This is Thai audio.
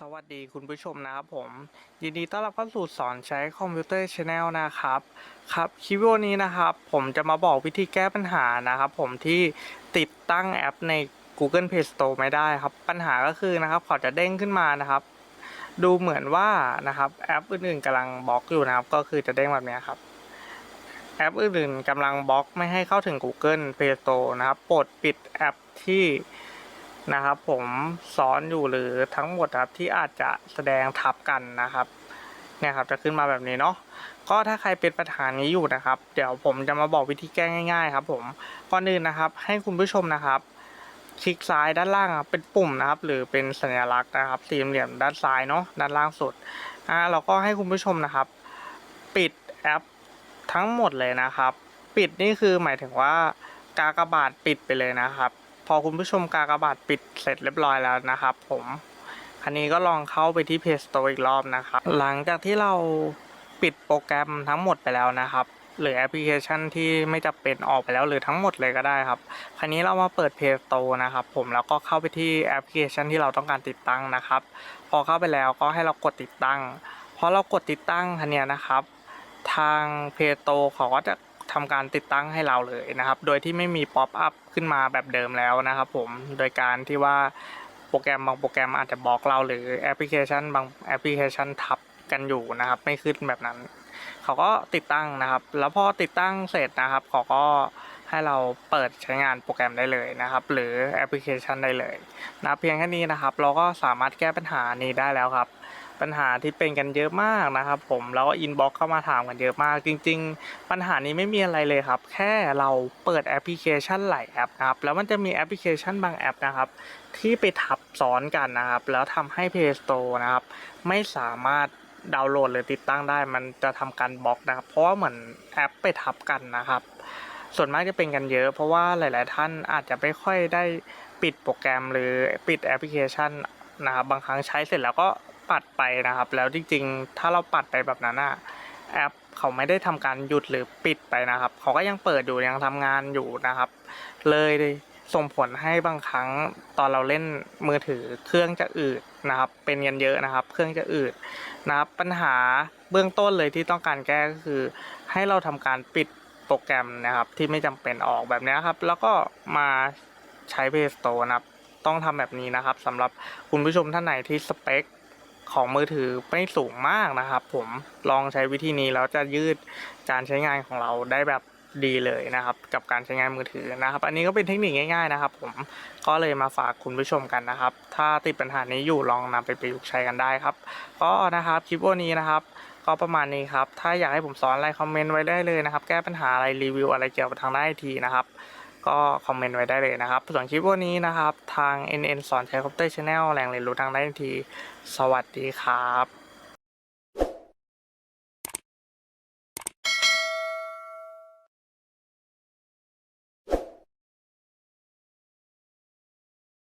สวัสดีคุณผู้ชมนะครับผม ยินดีต้อนรับเข้าสู่สอนใช้คอมพิวเตอร์ช n แนลนะครับครับคลิปวิดีโอนี้นะครับ ผมจะมาบอกวิธีแก้ปัญหานะครับ ผมที่ติดตั้งแอปใน Google Play Store ไม่ได้ครับ ปัญหาก็คือนะครับเขาจะเด้งขึ้นมานะครับ ดูเหมือนว่านะครับแอปอื่นๆกำลังบล็อกอยู่นะครับ ก็คือจะเด้งแบบนี้ครับแอปอื่นๆกำลังบล็อกไม่ให้เข้าถึง Google Play Store นะครับโปรดปิดแอปที่ นะครับ ผมสอนอยู่หรือทั้งหมดครับที่อาจจะแสดงทับกันนะครับเนี่ยครับจะขึ้นมาแบบนี้เนาะก็ถ้าใครเป็นปัญหานี้อยู่นะครับ เดี๋ยวผมจะมาบอกวิธีแก้ง่ายๆ ครับผมก่อนอื่นนะครับ ให้คุณผู้ชมนะครับ คลิกซ้ายด้านล่างเป็นปุ่มนะครับ หรือเป็นสัญลักษณ์นะครับสี่เหลี่ยมด้านซ้ายเนาะด้านล่างสุดอ่าเราก็ให้คุณผู้ชมนะครับ ปิดแอปทั้งหมดเลยนะครับ ปิดนี่คือหมายถึงว่ากากบาทปิดไปเลยนะครับ พอคุณผู้ชมกากบาทปิดเสร็จเรียบร้อยแล้วนะครับผมอันนี้ก็ลองเข้าไปที่ Play Store อีกรอบนะครับ หลังจากที่เราปิดโปรแกรมทั้งหมดไปแล้วนะครับ หรือแอปพลิเคชันที่ไม่จำเป็นออกไปแล้วหรือทั้งหมดเลยก็ได้ครับ คราวนี้เรามาเปิด Play Store นะครับผมแล้วก็เข้าไปที่แอปพลิเคชันที่เราต้องการติดตั้งนะครับ พอเข้าไปแล้วก็ให้เรากดติดตั้งพอเรากดติดตั้งคันเนี้ยนะครับ ทางเพจโตเขาก็จะ ทำการติดตั้งให้เราเลยนะครับ โดยที่ไม่มีป๊อปอัพขึ้นมาแบบเดิมแล้วนะครับผม โดยการที่ว่าโปรแกรมบางโปรแกรมอาจจะบล็อกเราหรือแอปพลิเคชันบางแอปพลิเคชันทับกันอยู่นะครับ ไม่ขึ้นแบบนั้น เขาก็ติดตั้งนะครับ แล้วพอติดตั้งเสร็จนะครับ เขาก็ให้เราเปิดใช้งานโปรแกรมได้เลยนะครับ หรือแอปพลิเคชันได้เลยนะเพียงแค่นี้นะครับ เราก็สามารถแก้ปัญหานี้ได้แล้วครับ ปัญหาที่เป็นกันเยอะมากนะครับ ผมแล้วก็อินบ็อกเข้ามาถามกันเยอะมาก จริง ๆ ปัญหานี้ไม่มีอะไรเลยครับ แค่เราเปิดแอปพลิเคชันหลายแอปนะครับแล้วมันจะมีแอปพลิเคชันบางแอปนะครับ ที่ไปทับซ้อนกันนะครับ แล้วทำให้ Play Store นะครับ ไม่สามารถดาวน์โหลดหรือติดตั้งได้ มันจะทำการบล็อกนะครับ เพราะว่าเหมือนแอปไปทับกันนะครับ ส่วนมากจะเป็นกันเยอะ เพราะว่าหลาย ๆ ท่านอาจจะไม่ค่อยได้ปิดโปรแกรมหรือปิดแอปพลิเคชันนะครับบางครั้งใช้เสร็จแล้วก็ ปัดไปนะครับ แล้วจริงๆ ถ้าเราปัดไปแบบนั้นอะแอปเขาไม่ได้ทำการหยุดหรือปิดไปนะครับ เขาก็ยังเปิดอยู่ยังทำงานอยู่นะครับ เลยส่งผลให้บางครั้งตอนเราเล่นมือถือเครื่องจะอืดนะครับ เป็นกันเยอะนะครับ เครื่องจะอืดนะครับ ปัญหาเบื้องต้นเลยที่ต้องการแก้ก็คือ ให้เราทำการปิดโปรแกรมนะครับ ที่ไม่จำเป็นออกแบบนี้ครับ แล้วก็มาใช้ Play Store นะครับ ต้องทำแบบนี้นะครับสำหรับคุณผู้ชมท่านไหนที่สเปค ของมือถือไม่สูงมากนะครับ ผมลองใช้วิธีนี้แล้วจะยืดการใช้งานของเราได้แบบดีเลยนะครับ กับการใช้งานมือถือนะครับ อันนี้ก็เป็นเทคนิคง่ายๆนะครับ ผมก็เลยมาฝากคุณผู้ชมกันนะครับ ถ้าติดปัญหานี้อยู่ลองนำไปประยุกต์ใช้กันได้ครับก็นะครับคลิปวันนี้นะครับก็ประมาณนี้ครับ ถ้าอยากให้ผมสอนอะไรคอมเมนต์ไว้ได้เลยนะครับ แก้ปัญหาอะไรรีวิวอะไรเกี่ยวกับทางด้านไอทีนะครับ ก็คอมเมนต์ไว้ได้เลยนะครับส่วนคลิปวันนี้นะครับ ทาง NN สอนใช้คอมพิวเตอร์ชาแนลแหล่งเรียนรู้ทางด้านที สวัสดีครับ